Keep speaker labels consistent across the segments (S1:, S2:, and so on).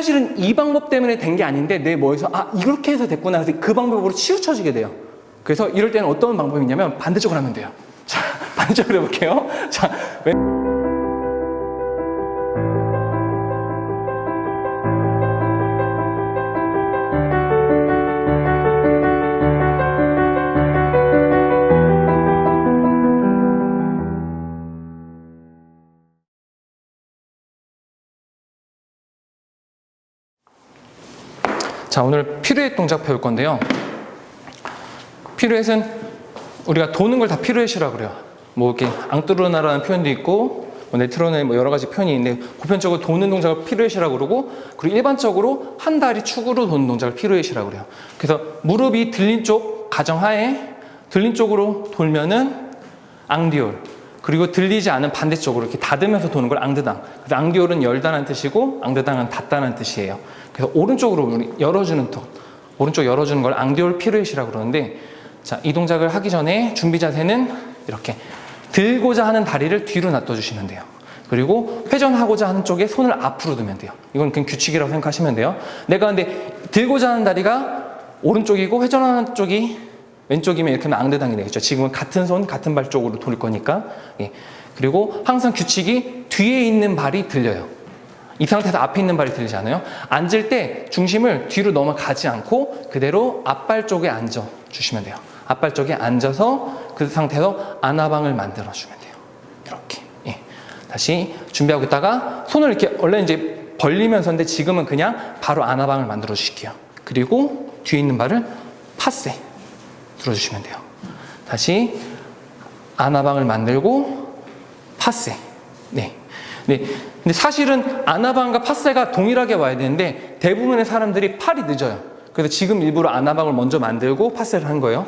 S1: 사실은 이 방법 때문에 된 게 아닌데 내 머리에서 아 이렇게 해서 됐구나 해서 그 방법으로 치우쳐지게 돼요. 그래서 이럴 때는 어떤 방법이 있냐면 반대쪽으로 하면 돼요. 자 반대쪽으로 해볼게요. 자 왼. 자 오늘 피루엣 동작 배울 건데요. 피루엣은 우리가 도는 걸 다 피루엣이라고 그래요. 뭐 이렇게 앙뚜르나라는 표현도 있고 뭐 네트로는 뭐 여러 가지 표현이 있는데 보편적으로 도는 동작을 피루엣이라고 그러고 그리고 일반적으로 한 다리 축으로 도는 동작을 피루엣이라고 그래요. 그래서 무릎이 들린 쪽 가정하에 들린 쪽으로 돌면은 앙디올 그리고 들리지 않은 반대쪽으로 이렇게 닫으면서 도는 걸 앙드당. 그래서 앙디올은 열다는 뜻이고 앙드당은 닫다는 뜻이에요. 그래서 오른쪽으로 열어주는 톤, 오른쪽 열어주는 걸 앙디올 피루엣이라고 그러는데 자, 이 동작을 하기 전에 준비 자세는 이렇게 들고자 하는 다리를 뒤로 놔둬주시면 돼요. 그리고 회전하고자 하는 쪽에 손을 앞으로 두면 돼요. 이건 그냥 규칙이라고 생각하시면 돼요. 내가 근데 들고자 하는 다리가 오른쪽이고 회전하는 쪽이 왼쪽이면 이렇게 하면 앙드당이 되겠죠. 지금은 같은 손, 같은 발 쪽으로 돌 거니까. 예. 그리고 항상 규칙이 뒤에 있는 발이 들려요. 이 상태에서 앞에 있는 발이 들리지 않아요? 앉을 때 중심을 뒤로 넘어가지 않고 그대로 앞발 쪽에 앉아 주시면 돼요. 앞발 쪽에 앉아서 그 상태에서 아나방을 만들어 주면 돼요. 이렇게. 예. 다시 준비하고 있다가 손을 이렇게 원래 이제 벌리면서인데 지금은 그냥 바로 아나방을 만들어 주실게요. 그리고 뒤에 있는 발을 파세 들어주시면 돼요. 다시 아나방을 만들고 파세. 네. 네. 근데 사실은 아나방과 파세가 동일하게 와야 되는데 대부분의 사람들이 팔이 늦어요. 그래서 지금 일부러 아나방을 먼저 만들고 파세를 한 거예요.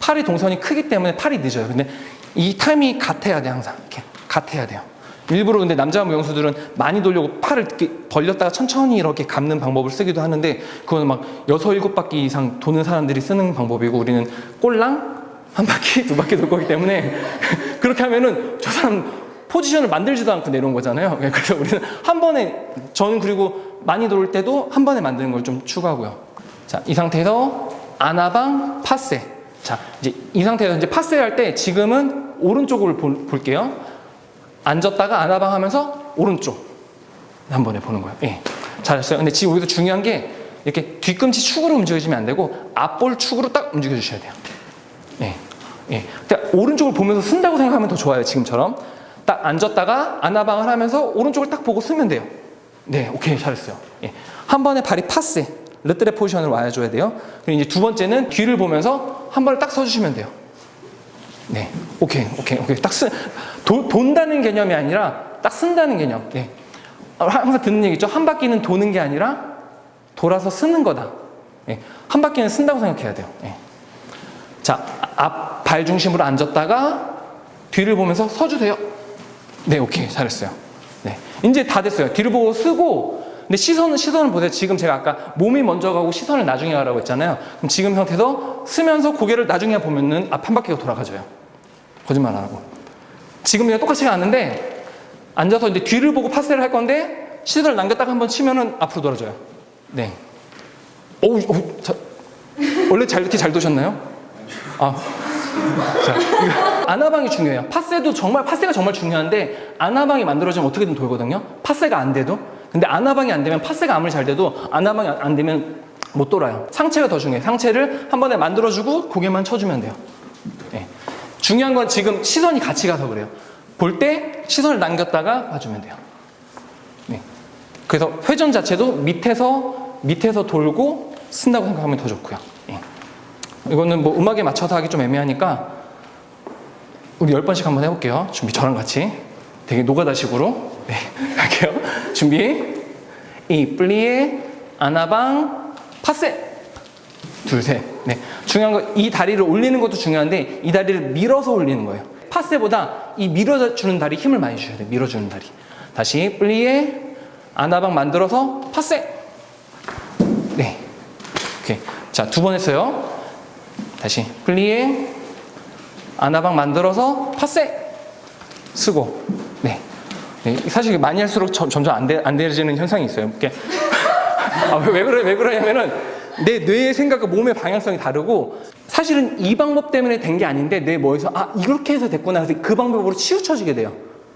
S1: 팔의 동선이 크기 때문에 팔이 늦어요. 근데 이 타임이 같아야 돼 항상. 이렇게 같아야 돼요. 일부러 근데 남자 무용수들은 많이 돌려고 팔을 이렇게 벌렸다가 천천히 이렇게 감는 방법을 쓰기도 하는데 그거는 막 여섯 일곱 바퀴 이상 도는 사람들이 쓰는 방법이고 우리는 꼴랑 한 바퀴 두 바퀴 돌 거기 때문에 그렇게 하면은 저 사람 포지션을 만들지도 않고 내려온 거잖아요. 그래서 우리는 한 번에 저는 그리고 많이 돌 때도 한 번에 만드는 걸 좀 추구하고요. 자, 이 상태에서 아나방 파세. 자, 이제 이 상태에서 이제 파세 할 때 지금은 오른쪽을 볼, 볼게요. 앉았다가 아나방 하면서 오른쪽 한 번에 보는 거예요. 예. 잘했어요. 근데 지금 여기서 중요한 게 이렇게 뒤꿈치 축으로 움직여주면 안 되고 앞볼 축으로 딱 움직여 주셔야 돼요. 예. 예. 그러니까 오른쪽을 보면서 쓴다고 생각하면 더 좋아요. 지금처럼. 딱 앉았다가 아나방을 하면서 오른쪽을 딱 보고 쓰면 돼요. 네, 오케이. 잘했어요. 예. 한 번에 발이 파세. 르트레 포지션을 와줘야 돼요. 그리고 이제 두 번째는 뒤를 보면서 한 번을 딱 서주시면 돼요. 네, 오케이, 오케이, 오케이. 딱 쓰, 도, 돈다는 개념이 아니라 딱 쓴다는 개념. 네. 아, 항상 듣는 얘기 있죠. 한 바퀴는 도는 게 아니라 돌아서 쓰는 거다. 네. 한 바퀴는 쓴다고 생각해야 돼요. 네. 자, 앞 발 중심으로 앉았다가 뒤를 보면서 서주세요. 네, 오케이, 잘했어요. 네, 이제 다 됐어요. 뒤를 보고 쓰고, 근데 시선은 시선을 보세요. 지금 제가 아까 몸이 먼저 가고 시선을 나중에 가라고 했잖아요. 그럼 지금 상태에서 쓰면서 고개를 나중에 보면은 앞 한 바퀴가 돌아가져요. 거짓말 안 하고. 지금 그냥 똑같이 갔는데 앉아서 이제 뒤를 보고 파스를 할 건데 시선을 남겼다가 한번 치면은 앞으로 돌아져요. 네. 어우, 어우 자, 원래 잘 이렇게 잘 도셨나요? 아. 자, 아나방이 중요해요. 파세도 정말 파세가 정말 중요한데 아나방이 만들어지면 어떻게든 돌거든요. 파세가 안 돼도. 근데 아나방이 안 되면 파세가 아무리 잘 돼도 아나방이 안 되면 못 돌아요. 상체가 더 중요해요. 상체를 한 번에 만들어주고 고개만 쳐주면 돼요. 네. 중요한 건 지금 시선이 같이 가서 그래요. 볼 때 시선을 남겼다가 봐주면 돼요. 네. 그래서 회전 자체도 밑에서 밑에서 돌고 쓴다고 생각하면 더 좋고요. 예. 이거는 뭐 음악에 맞춰서 하기 좀 애매하니까 우리 열 번씩 한번 해볼게요. 준비 저랑 같이 되게 노가다식으로 네 할게요. 준비 이 플리에 아나방 파세 둘 셋 네 중요한 건 이 다리를 올리는 것도 중요한데 이 다리를 밀어서 올리는 거예요. 파세보다 이 밀어주는 다리 힘을 많이 주셔야 돼요. 밀어주는 다리 다시 플리에 아나방 만들어서 파세 네 오케이 자 두 번 했어요. 다시 플리에 아나방 만들어서 파세 쓰고 네. 네, 사실 많이 할수록 점- 점점 안, 돼, 안 되어지는 현상이 있어요. 이렇게 아, 왜, 왜 그래 왜 그러냐면은 내 뇌의 생각과 몸의 방향성이 다르고 사실은 이 방법 때문에 된 게 아닌데 내 머리에서 아 이렇게 해서 됐구나 해서 그 방법으로 치우쳐지게 돼요.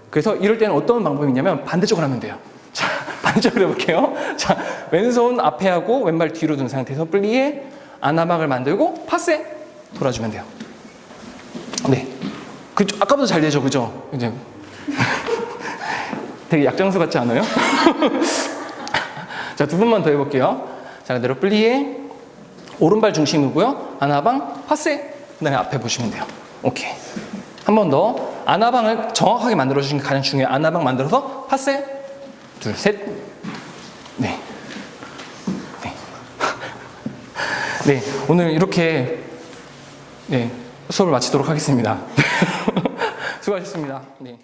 S1: 그래서 이럴 때는 어떤 방법이 있냐면 반대쪽으로 하면 돼요. 자 반대쪽으로 해볼게요. 자 왼손 앞에 하고 왼발 뒤로 둔 상태에서 플리에 아나박을 만들고 파세 돌아주면 돼요. 네. 그 아까보다 잘 되죠, 그죠? 이제 되게 약장수 같지 않아요? 자, 두 번만 더 해볼게요. 자, 그대로 플리에 오른발 중심이고요. 아나방, 파세. 그 다음에 앞에 보시면 돼요. 오케이. 한 번 더. 아나방을 정확하게 만들어주시는 게 가장 중요해요. 아나방 만들어서 파세. 둘, 셋. 네. 네. 네. 오늘 이렇게 네, 수업을 마치도록 하겠습니다. 수고하셨습니다. 네.